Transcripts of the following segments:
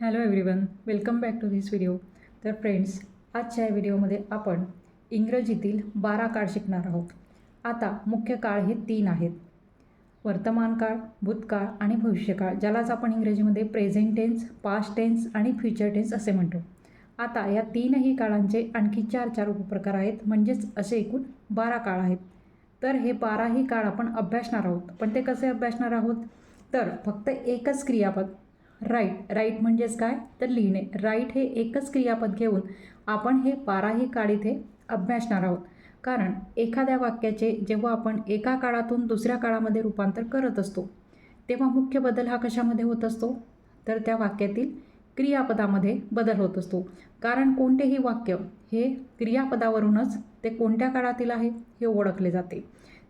Hello everyone welcome back to this video तर friends आजच्या या व्हिडिओमध्ये आपण इंग्रजीतील बारा काळ शिकणार आहोत. आता मुख्य काळ हे तीन आहेत. वर्तमान काळ भूतकाळ आणि भविष्यकाळ ज्यालाच आपण इंग्रजीमध्ये प्रेझेंट टेन्स पास्ट टेन्स आणि फ्युचर टेन्स असे म्हणतो. आता या तीनही काळांचे आणखी चार चार उपप्रकार आहेत म्हणजेच असे एकूण बारा काळ आहेत. तर हे बाराही काळ आपण अभ्यासणार आहोत. पण ते कसे अभ्यासणार आहोत? तर फक्त एकच क्रियापद राईट. राईट म्हणजेच काय? तर लिहिणे. राईट हे एकच क्रियापद घेऊन आपण हे बाराही काळ इथे अभ्यासणार आहोत. कारण एखाद्या वाक्याचे जेव्हा आपण एका काळातून दुसऱ्या काळामध्ये रूपांतर करत असतो तेव्हा मुख्य बदल हा कशामध्ये होत असतो? तर त्या वाक्यातील क्रियापदामध्ये बदल होत असतो. कारण कोणतेही वाक्य हे क्रियापदावरूनच ते कोणत्या काळातील आहे हे ओळखले जाते.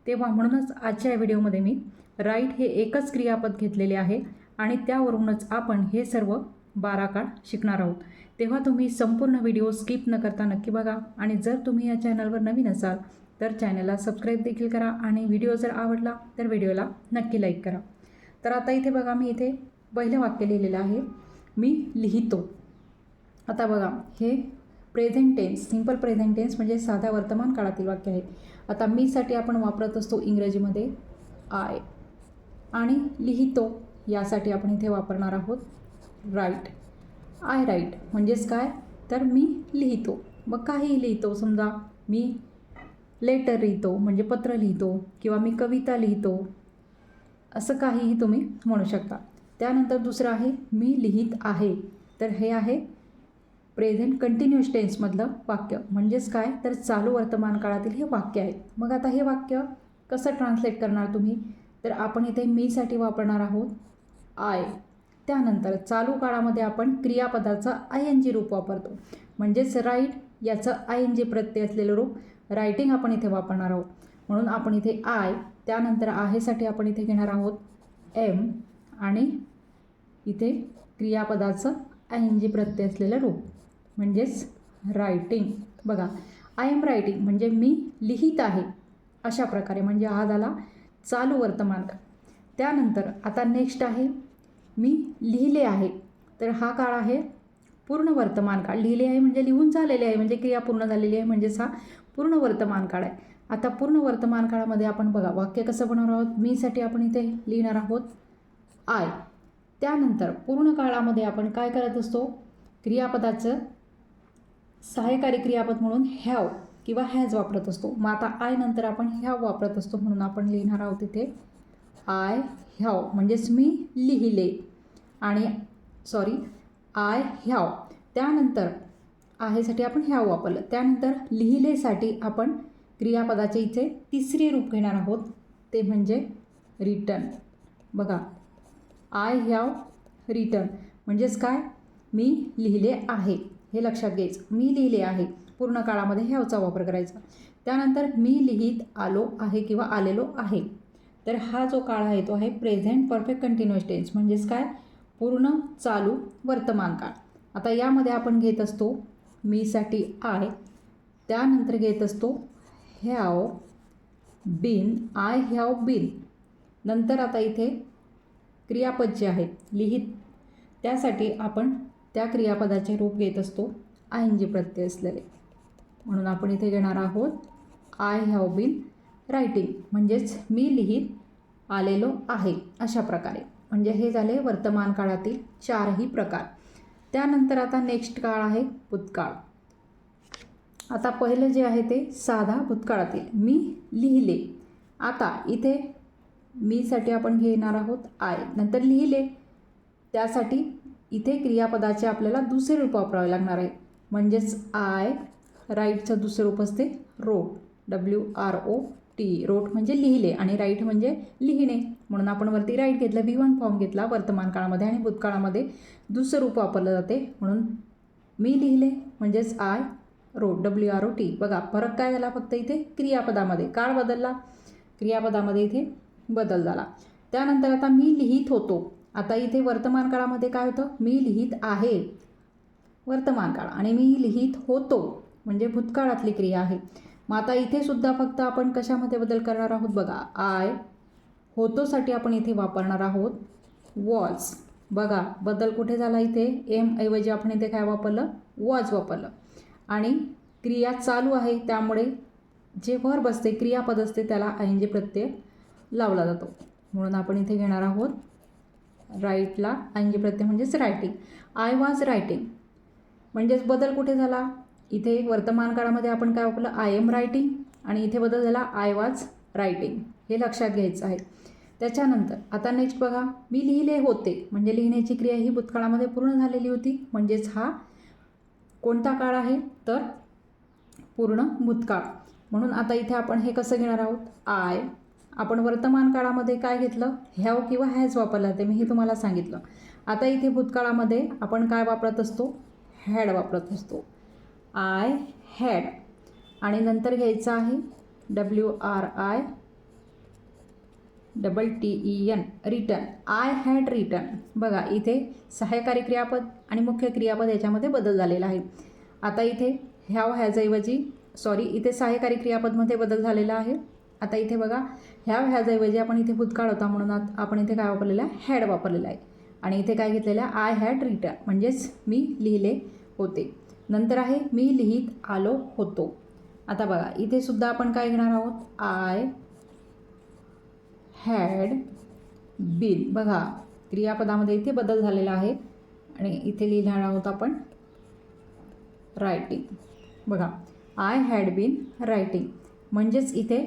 तेव्हा म्हणूनच आजच्या या व्हिडिओमध्ये मी राईट हे एकच क्रियापद घेतलेले आहे. आणि त्यावरूनच आपण हे सर्व बारा काळ शिकणार आहोत. तेव्हा तुम्ही संपूर्ण व्हिडिओ स्किप न करता नक्की बघा आणि जर तुम्ही या चॅनलवर नवीन असाल तर चॅनलला सबस्क्राईब देखील करा आणि व्हिडिओ जर आवडला तर व्हिडिओला नक्की लाईक करा. तर आता इथे बघा मी इथे पहिलं वाक्य लिहिलेलं आहे. मी लिहितो. आता बघा हे present tense simple present tense म्हणजे साध्या वर्तमान काळातील वाक्य आहे. आता मीसाठी आपण वापरत असतो इंग्रजीमध्ये आय आणि लिहितो. यासाठी आपण इथे वापरणार आहोत राईट आय राईट म्हणजेच काय? तर मी लिहितो. मग काहीही लिहितो. समजा मी लेटर लिहितो म्हणजे पत्र लिहितो किंवा मी कविता लिहितो असं काहीही तुम्ही म्हणू शकता. त्यानंतर दुसरं आहे मी लिहित आहे. तर हे आहे प्रेझेंट कंटिन्युअस टेन्समधलं वाक्य. म्हणजेच काय? तर चालू वर्तमान काळातील हे वाक्य आहे. मग आता हे वाक्य कसं ट्रान्सलेट करणार तुम्ही? तर आपण इथे मीसाठी वापरणार आहोत. आय. त्यानंतर चालू काळामध्ये आपण क्रियापदाचं आय एन जी रूप वापरतो. म्हणजेच राईट याचं आय एन जी प्रत्यय असलेलं रूप रायटिंग आपण इथे वापरणार आहोत. म्हणून आपण इथे आय त्यानंतर आहेसाठी आपण इथे घेणार आहोत एम आणि इथे क्रियापदाचं आय एन जी प्रत्यय असलेलं रूप. म्हणजेच रायटिंग. बघा आय एम रायटिंग म्हणजे मी लिहित आहे अशा प्रकारे. म्हणजे हा झाला चालू वर्तमान त्यानंतर आता नेक्स्ट आहे मी लिहिले आहे. तर हा काळ आहे पूर्ण वर्तमान काळ. लिहिले आहे म्हणजे लिहून झालेले आहे म्हणजे क्रिया पूर्ण झालेली आहे म्हणजेच हा पूर्ण वर्तमान काळ आहे. आता पूर्ण वर्तमान काळामध्ये आपण बघा वाक्य कसं बनवणार आहोत? मीसाठी आपण इथे लिहिणार आहोत आय. त्यानंतर पूर्ण काळामध्ये आपण काय करत असतो? क्रियापदाचं सहाय्यकारी क्रियापद म्हणून हॅव किंवा हॅज वापरत असतो. मग आता आय नंतर आपण ह्याव वापरत असतो म्हणून आपण लिहिणार आहोत इथे आय ह्याव म्हणजेच मी लिहिले. आणि सॉरी आय ह्याव. त्यानंतर आहेसाठी आपण ह्याव वापरलं. त्यानंतर लिहिलेसाठी आपण क्रियापदाचे इथे तिसरे रूप घेणार आहोत. ते म्हणजे रिटर्न बघा. आय ह्याव रिटर्न म्हणजेच काय? मी लिहिले आहे. हे लक्षात घ्यायचं. मी लिहिले आहे. पूर्ण काळामध्ये ह्यावचा वापर करायचा. त्यानंतर मी लिहित आलो आहे किंवा आलेलो आहे. तर हा जो काळ आहे तो आहे प्रेझेंट परफेक्ट कंटिन्युअस टेन्स म्हणजेच काय? पूर्ण चालू वर्तमान काळ. आता यामध्ये आपण घेत असतो मीसाठी आय त्यानंतर घेत असतो have been I have been. नंतर आता इथे क्रियापद जे आहे लिहित. त्यासाठी आपण त्या क्रियापदाचे रूप घेत असतो आय एन जी प्रत्यय असलेले. म्हणून आपण इथे घेणार आहोत आय हॅव बीन रायटिंग म्हणजेच मी लिहित आलेलो आहे अशा प्रकारे. म्हणजे हे झाले वर्तमान काळातील चारही प्रकार. त्यानंतर आता नेक्स्ट काळ आहे भूतकाळ. आता पहिलं जे आहे ते साधा भूतकाळातील. मी लिहिले. आता इथे मीसाठी आपण घेणार आहोत आय नंतर लिहिले. त्यासाठी इथे क्रियापदाचे आपल्याला दुसरे रूप वापरावे लागणार आहे. म्हणजेच आय राईटचं दुसरं रूप असते wrote. W R O T wrote म्हणजे लिहिले आणि राईट म्हणजे लिहिणे. म्हणून आपण वरती राईट घेतलं व्ही वन फॉर्म घेतला वर्तमान काळामध्ये आणि भूतकाळामध्ये. दुसरं रूप वापरलं जाते. म्हणून मी लिहिले म्हणजेच I wrote W R O T बघा फरक काय झाला फक्त इथे? क्रियापदामध्ये. काळ बदलला. क्रियापदामध्ये इथे बदल झाला. त्यानंतर आता मी लिहित होतो. आता इथे वर्तमान काळामध्ये काय होतं? मी लिहित आहे. वर्तमान काळ. आणि मी लिहित होतो. म्हणजे भूतकाळातली क्रिया आहे. मग आता इथे सुद्धा फक्त आपण कशामध्ये बदल करणार आहोत बघा. आय होतोसाठी आपण इथे वापरणार आहोत वॉज बघा बदल कुठे झाला इथे? एम ऐवजी आपण इथे काय वापरलं? वॉज वापरलं. आणि क्रिया चालू आहे त्यामुळे जे वर बसते क्रियापद असते त्याला आय प्रत्यय लावला जातो. म्हणून आपण इथे घेणार आहोत राईटला आय प्रत्यय म्हणजेच रायटिंग आय वॉज रायटिंग म्हणजेच बदल कुठे झाला? इथे वर्तमान काळामध्ये आपण काय वापरलं? आय एम रायटिंग आणि इथे बदल झाला आय वाज रायटिंग हे लक्षात घ्यायचं आहे. त्याच्यानंतर आता नेक्स्ट बघा. मी लिहिले होते. म्हणजे लिहिण्याची क्रिया ही भूतकाळामध्ये पूर्ण झालेली होती. म्हणजेच हा कोणता काळ आहे? तर पूर्ण भूतकाळ. म्हणून आता इथे आपण हे कसं घेणार आहोत? आय आपण वर्तमान काळामध्ये काय घेतलं? ह्याव किंवा हॅज वापरला ते मी हे तुम्हाला सांगितलं. आता इथे भूतकाळामध्ये आपण काय वापरत असतो? हॅड वापरत असतो. I had. आणि नंतर घ्यायचं आहे W R I double T E N written. I had written. बघा इथे सहाय्यकारी क्रियापद आणि मुख्य क्रियापद याच्यामध्ये बदल झालेला आहे. आता इथे ह्याव ह्याजऐवजी सॉरी इथे सहाय्यकारी क्रियापदमध्ये बदल झालेला आहे. आता इथे बघा ह्याव ह्याजऐवजी आपण इथे भूतकाळ होता म्हणून आपण इथे काय वापरलेलं आहे? हॅड वापरलेलं आहे. आणि इथे काय घेतलेलं आहे? I had written. म्हणजेच मी लिहिले होते. नंतर आहे मी लिहित आलो होतो. आता बघा इथे सुद्धा आपण काय घेणार आहोत? आय हॅड बीन बघा क्रियापदामध्ये इथे बदल झालेला आहे. आणि इथे लिहिणार आहोत आपण रायटिंग बघा आय हॅड बीन रायटिंग म्हणजेच इथे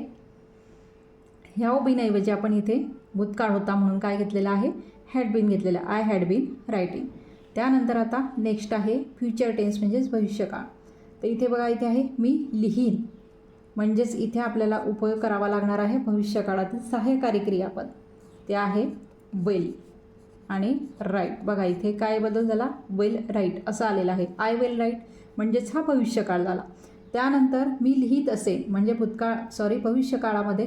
ह्या बीनऐवजी आपण इथे भूतकाळ होता म्हणून काय घेतलेलं आहे? हॅड बीन घेतलेलं. आय हॅड बीन रायटिंग त्यानंतर आता नेक्स्ट आहे फ्युचर टेन्स म्हणजेच भविष्यकाळ. तर इथे बघा इथे आहे मी लिहीन. म्हणजेच इथे आपल्याला उपयोग करावा लागणार आहे भविष्यकाळातील सहाय्यकारी क्रियापद. ते आहे वेल आणि राईट बघा इथे काय बदल झाला? वेल राईट असं आलेलं आहे. आय वेल राईट म्हणजेच हा भविष्यकाळ झाला. त्यानंतर मी लिहित असेल म्हणजे भूतकाळ सॉरी भविष्यकाळामध्ये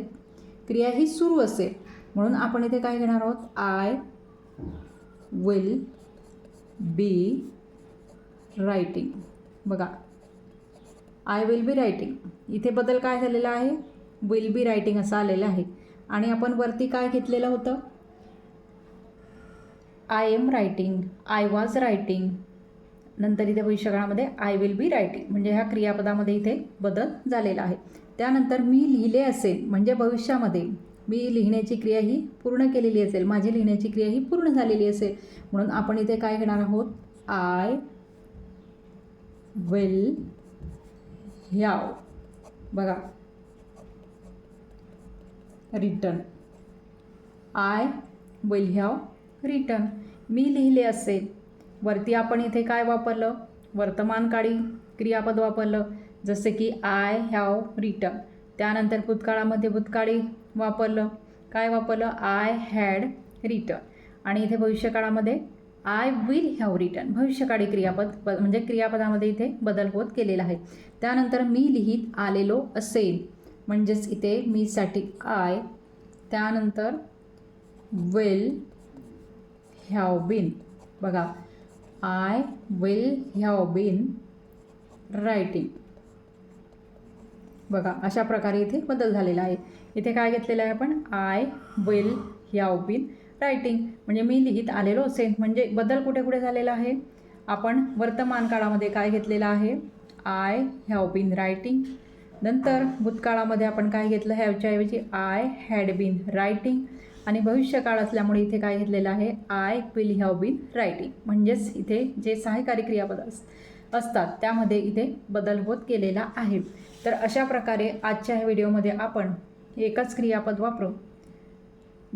क्रिया ही सुरू असेल. म्हणून आपण इथे काय घेणार आहोत? आय विल बी रायटिंग बघा. आय विल बी रायटिंग इथे बदल काय झालेला आहे? विल बी रायटिंग असं आलेलं आहे. आणि आपण वरती काय घेतलेलं होतं? I am writing I was writing नंतर इथे भविष्यकाळामध्ये आय विल बी रायटिंग म्हणजे ह्या क्रियापदामध्ये इथे बदल झालेला आहे. त्यानंतर मी लिहिले असेल. म्हणजे भविष्यामध्ये. मी लिहिण्याची क्रिया ही पूर्ण केलेली असेल. माझी लिहिण्याची क्रिया ही पूर्ण झालेली असेल. म्हणून आपण इथे काय घेणार आहोत? आय विल ह्याव बघा. Written I will have written मी लिहिले असेल. वरती आपण इथे काय वापरलं? वर्तमानकाळी क्रियापद वापरलं. जसे की आय हॅव रिटर्न त्यानंतर भूतकाळामध्ये भूतकाळी वापरलं. काय वापरलं? आय हॅड रिटर्न आणि इथे भविष्यकाळामध्ये आय विल हॅव रिटर्न भविष्यकाळी क्रियापद म्हणजे क्रियापदामध्ये इथे बदल होत केलेला आहे. त्यानंतर मी लिहित आलेलो असेल. म्हणजेच इथे मीसाठी आय त्यानंतर विल हॅव बीन बघा. I will have been writing बघा अशा प्रकारे इथे बदल झालेला आहे. इथे काय घेतलेलं आहे आपण? आय विल ह्या बीन रायटिंग म्हणजे मी लिहित आलेलो असेल म्हणजे बदल कुठे कुठे झालेला आहे? आपण वर्तमान काळामध्ये काय घेतलेलं आहे? आय हॅव बीन रायटिंग नंतर भूतकाळामध्ये आपण काय घेतलं? ह्याच्याऐवजी आय हॅड बीन रायटिंग आणि भविष्यकाळ असल्यामुळे इथे काय घेतलेलं आहे? I will have been writing म्हणजेच इथे जे सहायकारी क्रियापद असतात असतात. त्यामध्ये इथे बदल होत गेलेला आहे. तर अशा प्रकारे आजच्या ह्या व्हिडिओमध्ये आपण एकच क्रियापद वापरू.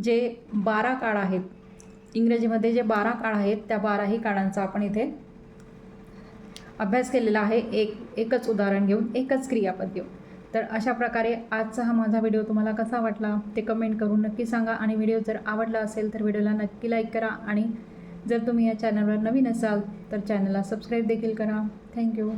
जे बारा काळ आहेत. इंग्रजीमध्ये जे बारा काळ आहेत त्या बाराही काळांचा आपण इथे अभ्यास केलेला आहे. एक एकच उदाहरण घेऊन एकच क्रियापद घेऊन. तर अशा प्रकारे आजचा हा माझा व्हिडिओ तुम्हाला कसा वाटला ते कमेंट करून नक्की सांगा. आणि व्हिडिओ जर आवडला असेल तर व्हिडिओला नक्की लाईक करा आणि जर तुम्ही या चॅनलवर नवीन असाल तर चॅनलला सबस्क्राईब देखील करा. थँक्यू